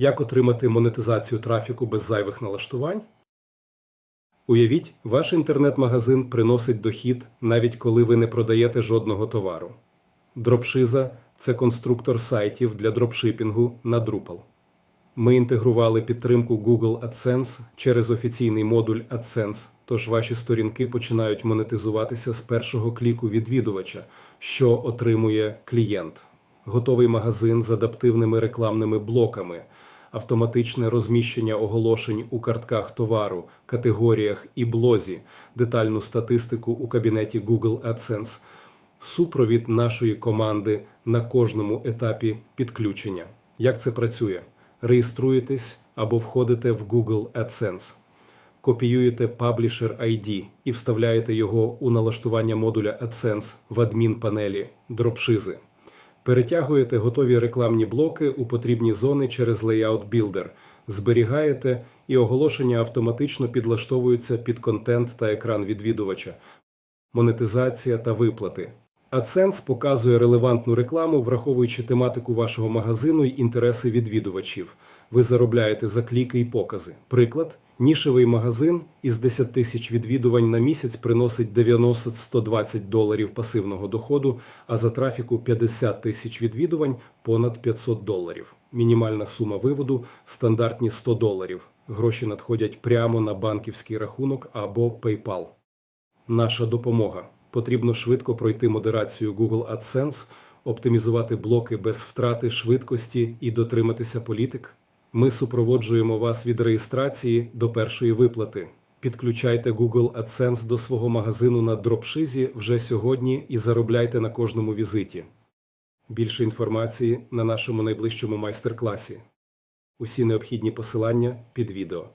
Як отримати монетизацію трафіку без зайвих налаштувань? Уявіть, ваш інтернет-магазин приносить дохід, навіть коли ви не продаєте жодного товару. Дропшиза це конструктор сайтів для дропшипінгу на Drupal. Ми інтегрували підтримку Google AdSense через офіційний модуль AdSense, тож ваші сторінки починають монетизуватися з першого кліку відвідувача, що отримує клієнт. Готовий магазин з адаптивними рекламними блоками, автоматичне розміщення оголошень у картках товару, категоріях і блозі, детальну статистику у кабінеті Google AdSense, супровід нашої команди на кожному етапі підключення. Як це працює? Реєструєтесь або входите в Google AdSense, копіюєте Publisher ID і вставляєте його у налаштування модуля AdSense в адмінпанелі дропшизи. Перетягуєте готові рекламні блоки у потрібні зони через Layout Builder, зберігаєте і оголошення автоматично підлаштовуються під контент та екран відвідувача, монетизація та виплати. AdSense показує релевантну рекламу, враховуючи тематику вашого магазину й інтереси відвідувачів. Ви заробляєте за кліки і покази. Приклад: нішевий магазин із 10 тисяч відвідувань на місяць приносить 90-120 доларів пасивного доходу, а за трафіку 50 тисяч відвідувань понад 500 доларів. Мінімальна сума виводу стандартні 100 доларів. Гроші надходять прямо на банківський рахунок або PayPal. Наша допомога. Потрібно швидко пройти модерацію Google AdSense, оптимізувати блоки без втрати швидкості і дотриматися політик. Ми супроводжуємо вас від реєстрації до першої виплати. Підключайте Google AdSense до свого магазину на дропшизі вже сьогодні і заробляйте на кожному візиті. Більше інформації на нашому найближчому майстер-класі. Усі необхідні посилання під відео.